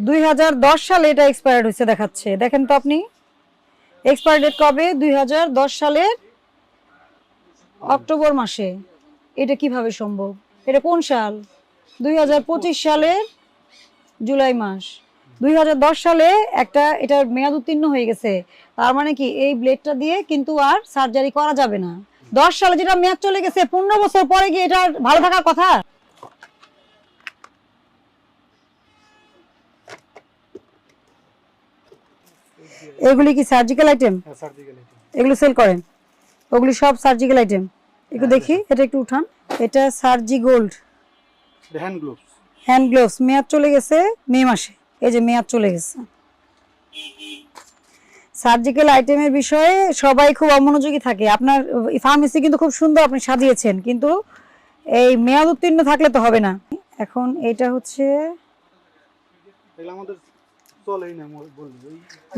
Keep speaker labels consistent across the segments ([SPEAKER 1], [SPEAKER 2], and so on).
[SPEAKER 1] দুই হাজার দশ সালে এটা এক্সপায়ার্ড হয়েছে দেখাচ্ছে। দেখেন তো আপনি। এক্সপায়ার ডেট কবে? দুই সালের অক্টোবর মাসে। এটা কীভাবে সম্ভব? এটা কোন সাল? দুই সালের জুলাই মাস। দুই হাজার দশ সালে একটা এটার মেয়াদ উত্তীর্ণ হয়ে গেছে। তার মানে কি, এই ব্লেডটা দিয়ে কিন্তু আর সার্জারি করা যাবে না। দশ সালে যেটা মেয়াদ চলে গেছে, পনেরো বছর পরে কি এটা ভালো থাকার কথা? এগুলি কি সার্জিক্যাল আইটেম
[SPEAKER 2] হ্যাঁ
[SPEAKER 1] এগুলো সেল করেন? ওগুলি সব সার্জিক্যাল আইটেম একটু দেখি এটা একটু উঠান। এটা সার্জি gold
[SPEAKER 2] hand gloves
[SPEAKER 1] hand gloves মেয়াদ চলে গেছে মে মাসে। এই যে মেয়াদ চলে গেছে। সার্জিক্যাল আইটেমের বিষয়ে সবাই খুব অমনোযোগী থাকে। আপনার ফার্মেসি কিন্তু খুব সুন্দর আপনি সাজিয়েছেন কিন্তু এই মেয়াদ উত্তীর্ণ থাকলে তো হবে না। এখন এটা হচ্ছে
[SPEAKER 2] আমাদের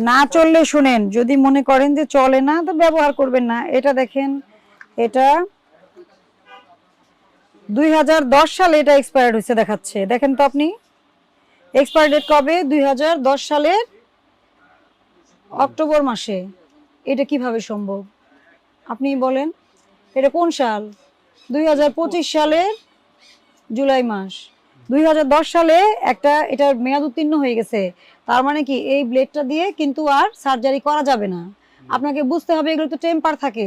[SPEAKER 2] না
[SPEAKER 1] চললে শুনেন, যদি মনে করেন যে চলে না, তো ব্যবহার করবেন না। এটা দেখেন, এটা দুই সালে এটা এক্সপায়ার্ড হয়েছে, দেখাচ্ছে। দেখেন তো আপনি এক্সপায়ার ডেট কবে? দুই সালের অক্টোবর মাসে। এটা কীভাবে সম্ভব? আপনি বলেন, এটা কোন সাল? দুই হাজার পঁচিশ সালের জুলাই মাস। দুই হাজার দশ সালে একটা, এটার মেয়াদ উত্তীর্ণ হয়ে গেছে। তার মানে কি এই ব্লেডটা দিয়ে কিন্তু আর সার্জারি করা যাবে না। আপনাকে বুঝতে হবে এগুলো তো টেম্পার থাকে।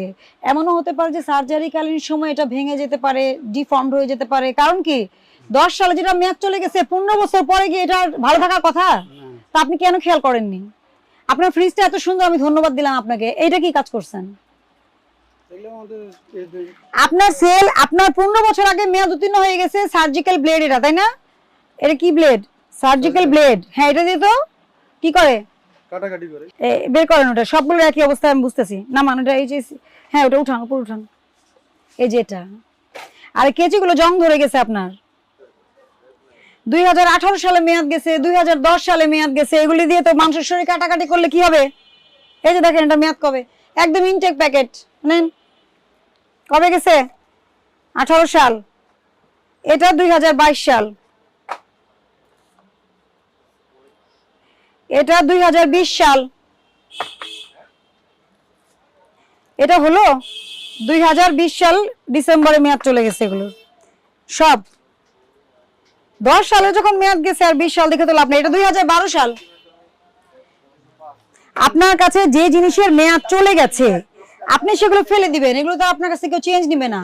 [SPEAKER 1] এমনও হতে পারে যে সার্জারিকালীন সময় এটা ভেঙে যেতে পারে ডিফর্মড হয়ে যেতে পারে। কারণ কি দশ সালে যেটা মেয়াদ চলে গেছে পনেরো বছর পরে কি এটা ভালো থাকার কথা? তা আপনি কেন খেয়াল করেননি? আপনার ফ্রিজটা এত সুন্দর আমি ধন্যবাদ দিলাম আপনাকে। এইটা কি কাজ করছেন? আপনার সেল আপনার পনেরো বছর আগে মেয়াদ উত্তীর্ণ হয়ে গেছে সার্জিক্যাল ব্লেড এটা তাই না? এটা কি ব্লেড সার্জিক্যাল ব্লেড হ্যাঁ এটা দিয়ে তো কি করে?
[SPEAKER 2] কাটাকাটি করে।
[SPEAKER 1] বের করেন ওটা। সবগুলো একই অবস্থায় আমি বুঝতেছি। না মান ওটা এই যে হ্যাঁ ওটা উঠান উপর উঠান। এই যে এটা। আর কেচিগুলো জং ধরে গেছে আপনার। দুই হাজার আঠারো সালে মেয়াদ গেছে দুই হাজার দশ সালে মেয়াদ গেছে। এগুলি দিয়ে তো মাংসের শরীর কাটাকাটি করলে কি হবে? এই যে দেখেন এটা মেয়াদ কবে? একদম ইনটেক প্যাকেট নেন। কবে গেছে? আঠারো সাল। এটা দুই হাজার বাইশ সাল। এটা দুই হাজার বিশ সাল। এটা হলো দুই হাজার বিশ সাল ডিসেম্বরে মেয়াদ চলে গেছে এগুলো। সব। দশ সালে যখন মেয়াদ গেছে আর বিশ সাল দেখে তো লাভ নেই। এটা দুই সাল। আপনার কাছে যে জিনিসের মেয়াদ চলে গেছে, আপনি সেগুলো ফেলে দিবেন। এগুলো তো আপনার কাছে কেউ চেঞ্জ নিবে না।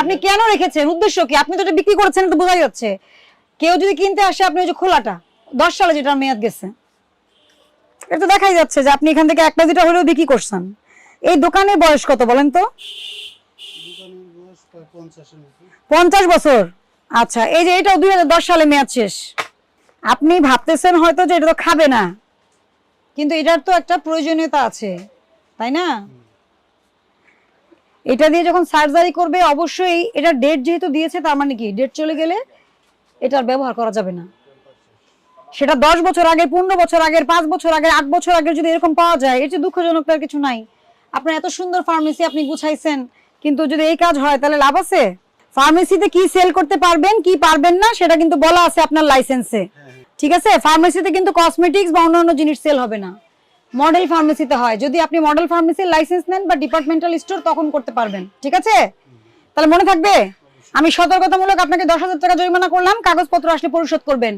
[SPEAKER 1] আপনি কেন রেখেছেন? উদ্দেশ্য কি? আপনি তো এটা বিক্রি করেছেন তো বোঝাই যাচ্ছে। কেউ যদি কিনতে আসে, আপনি ওই যে খোলাটা, দশ সালে যেটা মেয়াদ গেছে। এটা দেখাই যাচ্ছে যে আপনি এখান থেকে একটা দুটা হলেও বিক্রি করছেন। এই দোকানের বয়স কত বলেন তো? পঞ্চাশ বছর। আচ্ছা এই যে এটাও দুই সালে মেয়াদ শেষ। আপনি ভাবতেছেন হয়তো যে এটা তো খাবে না, কিন্তু এটার তো একটা প্রয়োজনীয়তা আছে, তাই না? এটা দিয়ে যখন সার্জারি করবে, অবশ্যই এটা ডেট যেহেতু দিয়েছে, তার মানে কি? ডেট চলে গেলে এটার ব্যবহার করা যাবে না। সেটা দশ বছর আগে পনেরো বছর আগের পাঁচ বছর আগের আট বছর আগে যদি এরকম পাওয়া যায় এর চেয়ে দুঃখজনক তার কিছু নাই। আপনার এত সুন্দর ফার্মেসি আপনি গুছাইছেন কিন্তু যদি এই কাজ হয় তাহলে লাভ আছে? ফার্মেসিতে কি সেল করতে পারবেন কি পারবেন না সেটা কিন্তু বলা আছে আপনার লাইসেন্সে ঠিক আছে? ফার্মেসিতে কিন্তু কসমেটিক্স বা অন্যান্য জিনিস সেল হবে না। মডেল ফার্মেসিতে হয়। যদি আপনি মডেল ফার্মেসির লাইসেন্স নেন বা ডিপার্টমেন্টাল স্টোর তখন করতে পারবেন। ঠিক আছে? তাহলে মনে থাকবে? আমি সতর্কতামূলক আপনাকে দশ হাজার টাকা জরিমানা করলাম কাগজপত্র আসলে পরিশোধ করবেন।